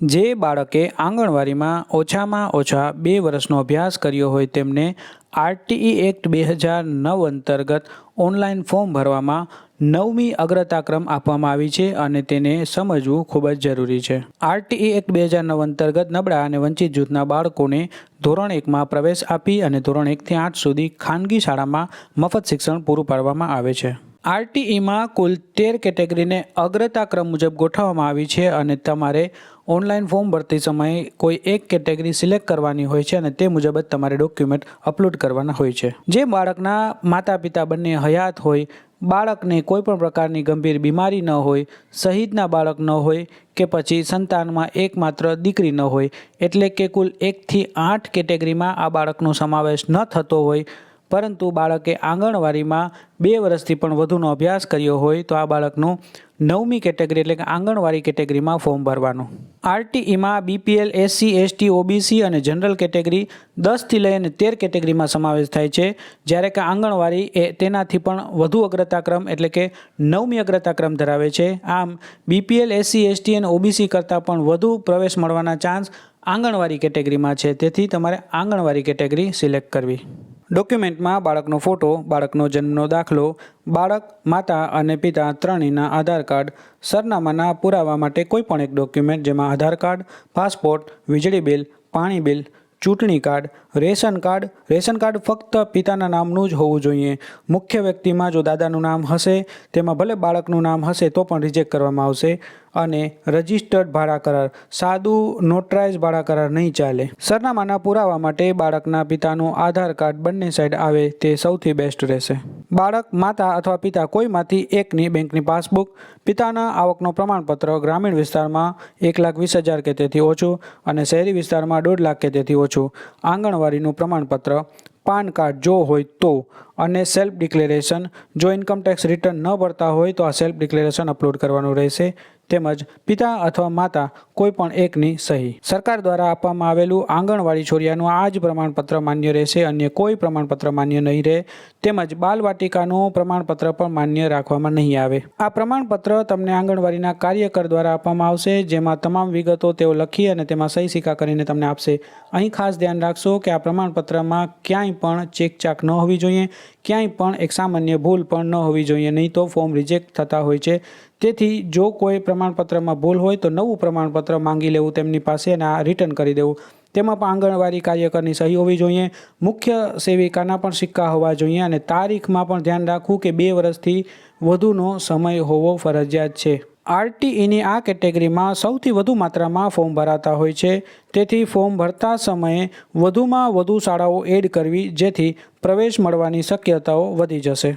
જે બાળકે આંગણવાડીમાં ઓછામાં ઓછા બે વર્ષનો અભ્યાસ કર્યો હોય તેમને આરટીઈ એક્ટ બે હજાર નવ અંતર્ગત ઓનલાઈન ફોર્મ ભરવામાં નવમી અગ્રતાક્રમ આપવામાં આવી છે અને તેને સમજવું ખૂબ જ જરૂરી છે. આરટીઈ એક્ટ બે હજાર નવ અંતર્ગત નબળા અને વંચિત જૂથના બાળકોને ધોરણ એકમાં પ્રવેશ આપી અને ધોરણ એકથી આઠ સુધી ખાનગી શાળામાં મફત શિક્ષણ પૂરું પાડવામાં આવે છે. આરટીઈમાં કુલ તેર કેટેગરીને અગ્રતાક્રમ મુજબ ગોઠવવામાં આવી છે અને તમારે ઓનલાઈન ફોર્મ ભરતી સમયે કોઈ એક કેટેગરી સિલેક્ટ કરવાની હોય છે અને તે મુજબ જ તમારે ડોક્યુમેન્ટ અપલોડ કરવાના હોય છે. જે બાળકના માતા પિતા બંને હયાત હોય, બાળકને કોઈ પણ પ્રકારની ગંભીર બીમારી ન હોય સહિતના બાળક ન હોય કે પછી સંતાનમાં એકમાત્ર દીકરી ન હોય, એટલે કે કુલ એકથી આઠ કેટેગરીમાં આ બાળકનો સમાવેશ ન થતો હોય પરંતુ બાળકે આંગણવાડીમાં બે વર્ષથી પણ વધુનો અભ્યાસ કર્યો હોય તો આ બાળકનું નવમી કેટેગરી એટલે કે આંગણવાડી કેટેગરીમાં ફોર્મ ભરવાનું. આરટીઈમાં બીપીએલ, એસસી, એસટી, ઓબીસી અને જનરલ કેટેગરી દસથી લઈને તેર કેટેગરીમાં સમાવેશ થાય છે, જ્યારે કે આંગણવાડી એ તેનાથી પણ વધુ અગ્રતાક્રમ એટલે કે નવમી અગ્રતાક્રમ ધરાવે છે. આમ, બીપીએલ, એસસી, એસટી અને ઓબીસી કરતાં પણ વધુ પ્રવેશ મળવાના ચાન્સ આંગણવાડી કેટેગરીમાં છે. તેથી તમારે આંગણવાડી કેટેગરી સિલેક્ટ કરવી. ડોક્યુમેન્ટમાં બાળકનો ફોટો, બાળકનો જન્મનો દાખલો, બાળક, માતા અને પિતા ત્રણેયના આધાર કાર્ડ, સરનામાના પુરાવા માટે કોઈ પણ એક ડોક્યુમેન્ટ જેમાં આધાર કાર્ડ, પાસપોર્ટ, વીજળી બિલ, પાણી બિલ ચૂંટણી card, ration card. Ration card ફક્ત પિતાના નામનું જ હોવું જોઈએ. મુખ્ય વ્યક્તિમાં જો દાદાનું નામ હશે, તેમાં ભલે બાળકનું નામ હશે, તો પણ રિજેક્ટ કરવામાં આવશે. અને રજિસ્ટર્ડ ભાડા કરાર, સાદું નોટરાઇઝ ભાડા કરાર નહીં ચાલે. સરનામાના પુરાવા માટે બાળકના પિતાનું આધાર કાર્ડ બંને સાઈડ આવે, તે સૌથી બેસ્ટ રહેશે. બાળક, માતા અથવા પિતા કોઈમાંથી એકની બેંકની પાસબુક, પિતાના આવકનો પ્રમાણપત્ર ગ્રામીણ વિસ્તારમાં એક લાખ વીસ હજાર કે તેથી ઓછું અને શહેરી વિસ્તારમાં દોઢ લાખ કે તેથી ઓછું. આંગણવાડીનું પ્રમાણપત્ર, પાન કાર્ડ જો હોય તો અને સેલ્ફ ડિક્લેરેશન જો ઇન્કમ ટેક્સ રિટર્ન ન ભરતા હોય તો આ સેલ્ફ ડિક્લેરેશન અપલોડ કરવાનું રહેશે. તેમજ પિતા અથવા માતા કોઈ પણ એકની સહી. સરકાર દ્વારા આપવામાં આવેલું આંગણવાડી છોરિયાનું આ જ પ્રમાણપત્ર માન્ય રહેશે, અન્ય કોઈ પ્રમાણપત્ર માન્ય નહીં રહે. તેમજ બાલવાટિકાનું પ્રમાણપત્ર પણ માન્ય રાખવામાં નહીં આવે. આ પ્રમાણપત્ર તમને આંગણવાડીના કાર્યકર દ્વારા આપવામાં આવશે, જેમાં તમામ વિગતો તેઓ લખી અને તેમાં સહી સિક્કા કરીને તમને આપશે. અહીં ખાસ ધ્યાન રાખશો કે આ પ્રમાણપત્રમાં ક્યાંય પણ ચેકચાક ન હોવી જોઈએ. ક્યાંય પણ એક સામાન્ય ભૂલ પણ ન હોવી જોઈએ, નહીં તો ફોર્મ રિજેક્ટ થતા હોય છે. તેથી જો કોઈ પ્રમાણપત્રમાં ભૂલ હોય તો નવું પ્રમાણપત્ર માંગી લેવું તેમની પાસે અને આ રિટર્ન કરી દેવું. તેમાં પણ આંગણવાડી કાર્યકરની સહી હોવી જોઈએ, મુખ્ય સેવિકાના પણ સિક્કા હોવા જોઈએ અને તારીખમાં પણ ધ્યાન રાખવું કે બે વર્ષથી વધુનો સમય હોવો ફરજિયાત છે. આરટીઈની આ કેટેગરીમાં સૌથી વધુ માત્રામાં ફોર્મ ભરાતા હોય છે. તેથી ફોર્મ ભરતા સમયે વધુમાં વધુ શાળાઓ એડ કરવી, જેથી પ્રવેશ મળવાની શક્યતાઓ વધી જશે.